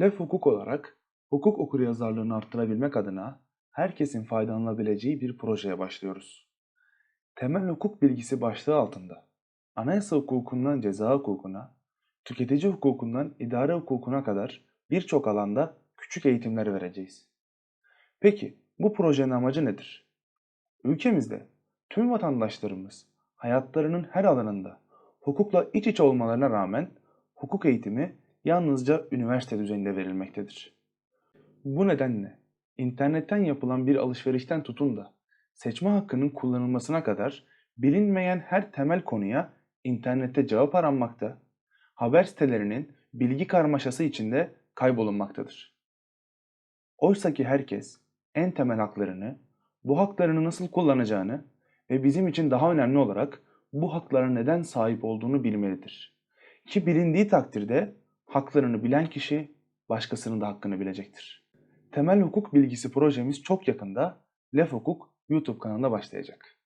Lef hukuk olarak hukuk okuryazarlığını arttırabilmek adına herkesin faydalanabileceği bir projeye başlıyoruz. Temel hukuk bilgisi başlığı altında anayasa hukukundan ceza hukukuna, tüketici hukukundan idare hukukuna kadar birçok alanda küçük eğitimler vereceğiz. Peki bu projenin amacı nedir? Ülkemizde tüm vatandaşlarımız hayatlarının her alanında hukukla iç içe olmalarına rağmen hukuk eğitimi yalnızca üniversite düzeyinde verilmektedir. Bu nedenle internetten yapılan bir alışverişten tutun da seçme hakkının kullanılmasına kadar bilinmeyen her temel konuya internette cevap aranmakta, haber sitelerinin bilgi karmaşası içinde kaybolunmaktadır. Oysa ki herkes en temel haklarını, bu haklarını nasıl kullanacağını ve bizim için daha önemli olarak bu haklara neden sahip olduğunu bilmelidir. Ki bilindiği takdirde haklarını bilen kişi başkasının da hakkını bilecektir. Temel hukuk bilgisi projemiz çok yakında Lef Hukuk YouTube kanalında başlayacak.